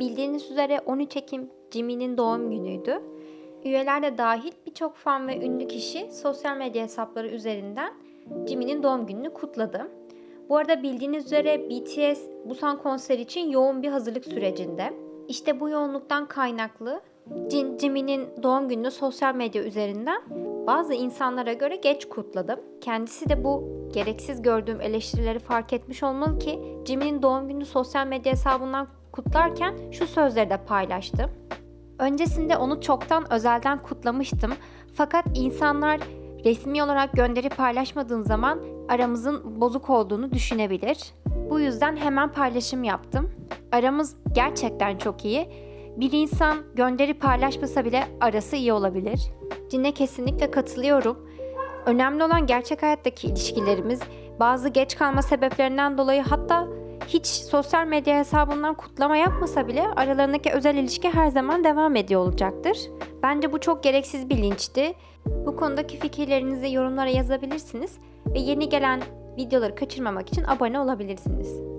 Bildiğiniz üzere 13 Ekim Jimmy'nin doğum günüydü. Üyeler de dahil birçok fan ve ünlü kişi sosyal medya hesapları üzerinden Jimmy'nin doğum gününü kutladı. Bu arada bildiğiniz üzere BTS Busan konseri için yoğun bir hazırlık sürecinde. İşte bu yoğunluktan kaynaklı Jin Jimmy'nin doğum gününü sosyal medya üzerinden bazı insanlara göre geç kutladı. Kendisi de bu gereksiz gördüğüm eleştirileri fark etmiş olmalı ki Jimmy'nin doğum gününü sosyal medya hesabından kutlarken şu sözleri de paylaştı. Öncesinde onu çoktan özelden kutlamıştım. Fakat insanlar resmi olarak gönderi paylaşmadığım zaman aramızın bozuk olduğunu düşünebilir. Bu yüzden hemen paylaşım yaptım. Aramız gerçekten çok iyi. Bir insan gönderi paylaşmasa bile arası iyi olabilir. Cin'e kesinlikle katılıyorum. Önemli olan gerçek hayattaki ilişkilerimiz. Bazı geç kalma sebeplerinden dolayı hatta hiç sosyal medya hesabından kutlama yapmasa bile aralarındaki özel ilişki her zaman devam ediyor olacaktır. Bence bu çok gereksiz bir linçti. Bu konudaki fikirlerinizi yorumlara yazabilirsiniz ve yeni gelen videoları kaçırmamak için abone olabilirsiniz.